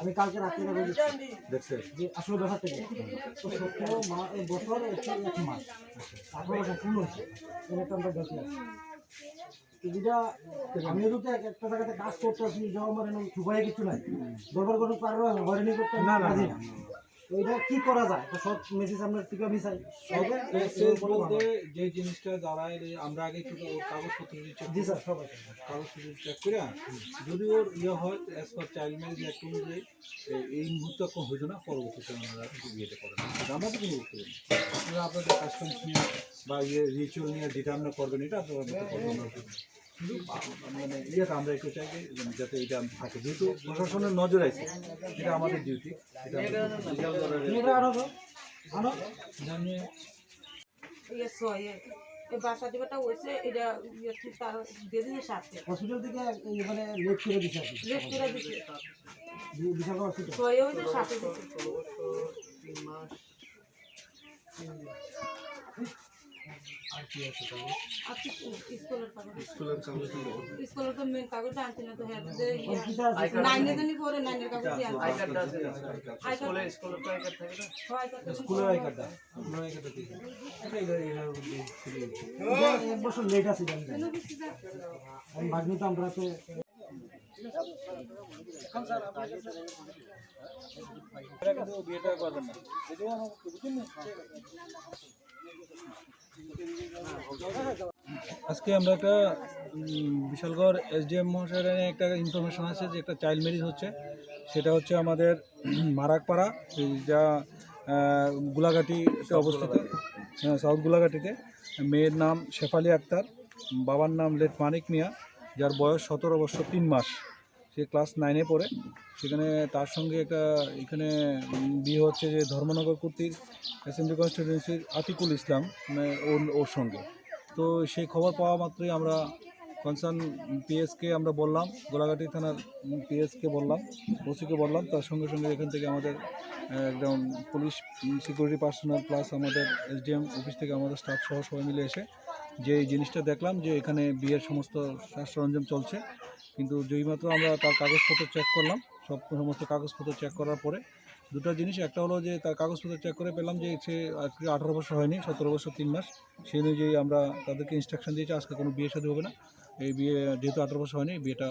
আমি কালকে রাত্রে দেখছে যে আসলে ব্যাপারটা কি তো সতেরো বছর এক মাস আঠারো বছর পূর্ণ হয়েছে একটা আমরা গেছি আমি যদি একটা জায়গাতে কাজ করতে আসি যাও আমার এরকম কিছু নাই দরবার কোনো পারবে হয়রানি করতে না না। তো কি করা যায়? তো সব মেসেজ আমরা টিকা মিশাই সবে মেসেজ বলতে যে জিনিসটা দাঁড়ায় আমরা আগে একটু কাগজপত্র চেক জি স্যার সবাই কাগজপত্র চেক করে যদি ওর ইয়ে হয় as per child marriage act অনুযায়ী এই মুহূর্তে কোনো হয়েছে না পরবর্তীতে আমরা বিয়েটা করেন আমরা তো কোনো করতে আপনারা আপনাদের কাস্টমস নিয়ে বা ইয়ে রিচুয়াল নিয়ে যেটা আমরা করবেন এটা আপনারা করবেন মানে ইয়েটা আমরা একটু চাই যে যাতে এটা থাকে। যেহেতু প্রশাসনের নজর আছে এটা আমাদের ডিউটি এটা আনো আনো জানিয়ে ইয়ে ইয়ে ঠিক দিয়ে হসপিটাল থেকে মানে লেট করে কি। লেট করে দিচ্ছে হসপিটাল। হয়েছে সাথে দিচ্ছে স্কুলের কাগজ স্কুলের তো মেন কাগজ আনছি না তো হ্যাঁ যে কিটা আছে নাইনে জানি পরে নাইনের কাগজ দিয়ে আনছি আই কার্ড হয় কার্ড স্কুলের আই কার্ডটা আপনার আই কার্ডটা দিয়ে দিন। এটা এটা এটার মধ্যে খুলে দিন। এটা এক বছর লেট আছে জানি না। আমি ভাগ্নি তো আমরা তো এটা কিন্তু বিয়েটা করবেন না যদিও আমার বুঝুন না আজকে আমরা একটা বিশালগড় এসডিএম মহাশয়ের একটা ইনফরমেশন আছে যে একটা চাইল্ড ম্যারেজ হচ্ছে। সেটা হচ্ছে আমাদের মারাকপাড়া যা গোলাঘাটিতে অবস্থিত। হ্যাঁ, সাউথ গোলাঘাটিতে। মেয়ের নাম শেফালি আক্তার বাবার নাম লেট মানিক মিয়া যার বয়স সতেরো বছর তিন মাস। সে ক্লাস নাইনে পড়ে। সেখানে তার সঙ্গে একটা এখানে বিয়ে হচ্ছে যে ধর্মনগর কর্তৃক অ্যাসেম্বলি কনস্টিটিউয়েন্সির আতিকুল ইসলাম মানে ওর ওর সঙ্গে। তো সেই খবর পাওয়া মাত্রই আমরা কনসার্ন পিএসকে আমরা বললাম, গোলাঘাটি থানার পিএসকে বললাম, ওসিকে বললাম। তার সঙ্গে সঙ্গে এখান থেকে আমাদের একদম পুলিশ সিকিউরিটি পার্সোনাল প্লাস আমাদের এসডিএম অফিস থেকে আমাদের স্টাফ সহ সবাই মিলে এসে যে জিনিসটা দেখলাম যে এখানে বিয়ের সমস্ত সাজ সরঞ্জাম চলছে। কিন্তু যেই মাত্র আমরা তার কাগজপত্র চেক করলাম, সব সমস্ত কাগজপত্র চেক করার পরে দুটো জিনিস, একটা হলো যে তার কাগজপত্র চেক করে পেলাম যে সে আজকে আঠারো বছর হয়নি, সতেরো বছর তিন মাস সেই অনুযায়ী আমরা তাদেরকে ইনস্ট্রাকশন দিয়েছি, আজকে কোনো বিয়ে সাথে হবে না। এই বিয়ে, যেহেতু আঠারো বছর হয়নি, বিয়েটা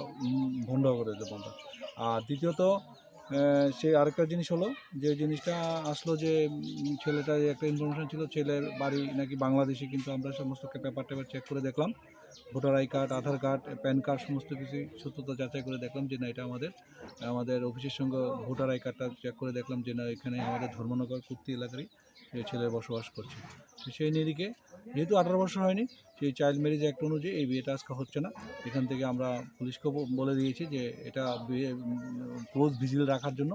বন্ধ করে দেবো আর দ্বিতীয়ত সে আরেকটা জিনিস হলো যে জিনিসটা আসলো যে ছেলেটা একটা ইনফরমেশন ছিল, ছেলের বাড়ি নাকি বাংলাদেশে, কিন্তু আমরা সমস্ত পেপার টেপার চেক করে দেখলাম। Voter I card, Aadhaar card, PAN card, সমস্ত কিছু সত্যতা যাচাই করে দেখলাম যে না, এটা আমাদের আমাদের অফিসের সঙ্গে ভোটার আই কার্ডটা চেক করে দেখলাম যে না, এখানে আমাদের ধর্মনগর কুর্তি এলাকারই সে ছেলে বসবাস করছে। সেই নিরিখে যেহেতু আঠারো বছর হয়নি, সেই চাইল্ড ম্যারেজ অ্যাক্ট অনুযায়ী এই বিয়েটা আজকে হচ্ছে না। এখান থেকে আমরা পুলিশকে বলে দিয়েছি যে এটা বিয়ে ক্লোজ ভিজিল রাখার জন্য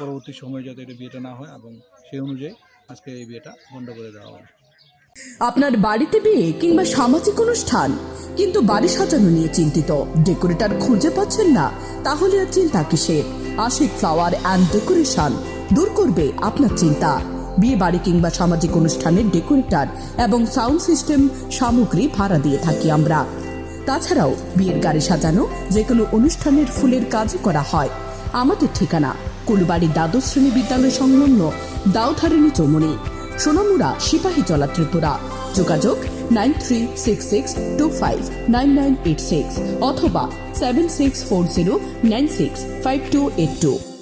পরবর্তী সময়ে যাতে এটা বিয়েটা না হয় এবং সেই অনুযায়ী আজকে এই বিয়েটা বন্ধ করে দেওয়া হবে। আপনার বাড়িতে বিয়ে কিংবা সামাজিক অনুষ্ঠান কিন্তু বাড়ি সাজানো নিয়ে চিন্তিত। ডেকোরেটর খুঁজে পাচ্ছেন না, তাহলে আর চিন্তা কিসের? আশিক ফ্লাওয়ার অ্যান্ড ডেকোরেশন দূর করবে আপনার চিন্তা। বিয়ে বাড়ি কিংবা সামাজিক অনুষ্ঠানের ডেকোরেটর এবং সাউন্ড সিস্টেম সামগ্রী ভাড়া দিয়ে থাকি আমরা। তাছাড়াও বিয়ের গাড়ি সাজানো যে কোনো অনুষ্ঠানের ফুলের কাজ করা হয়। আমাদের ঠিকানা কুলবাড়ি দ্বাদশ শ্রেণি বিদ্যালয় সংলগ্ন দাউধারিণী চৌমনি সোনামুড়া, সিপাহী জলা ত্রিপুরা। যোগাযোগ nine three six six two five nine nine eight six অথবা seven six four zero nine six five two eight two.